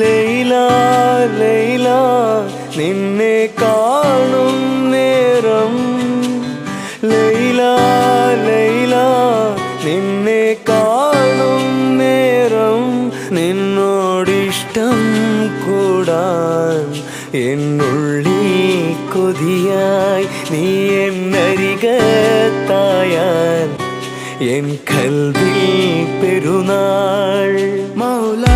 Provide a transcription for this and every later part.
ലൈല ലൈല നിന്നെ കാണും നിന്നോടിഷ്ടം കൂടാൻ എന്നുള്ളി കൊതിയായി നീ എന്നരികത്തായാൽ എൻ കൽവിൽ പെരുന്നാൾ. മൗലായ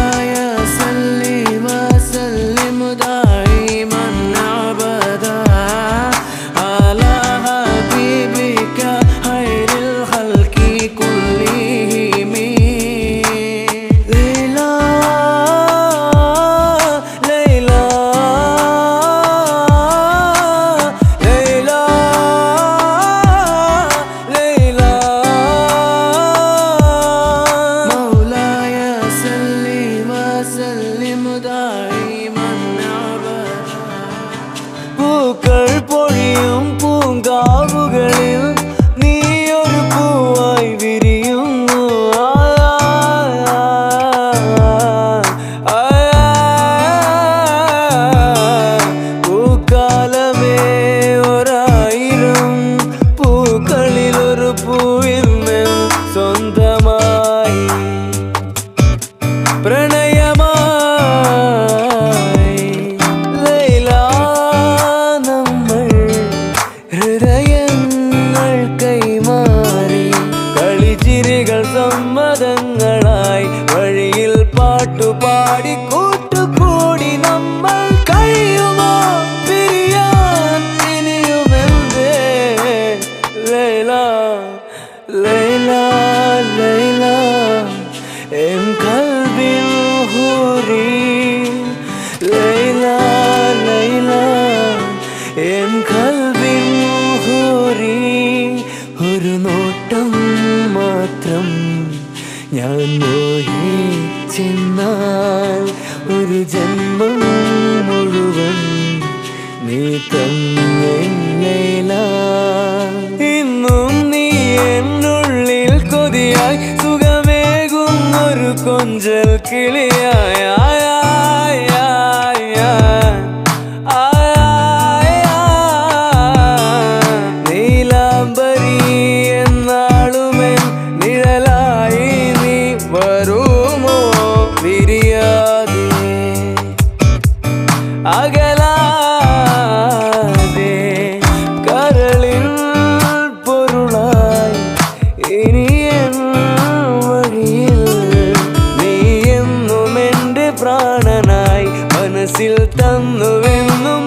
സമ്മതങ്ങളായി വഴിയിൽ പാട്ടുപാടി ഞാൻ മോഹിച്ചെന്നാൽ ഒരു ജന്മം മുഴുവൻ നീ തന്നില്ല ഇന്നും നീ എന്നുള്ളിൽ കൊതിയായി സുഖമേകുന്നൊരു കൊഞ്ചൽ കിളിയായ siltando, viendo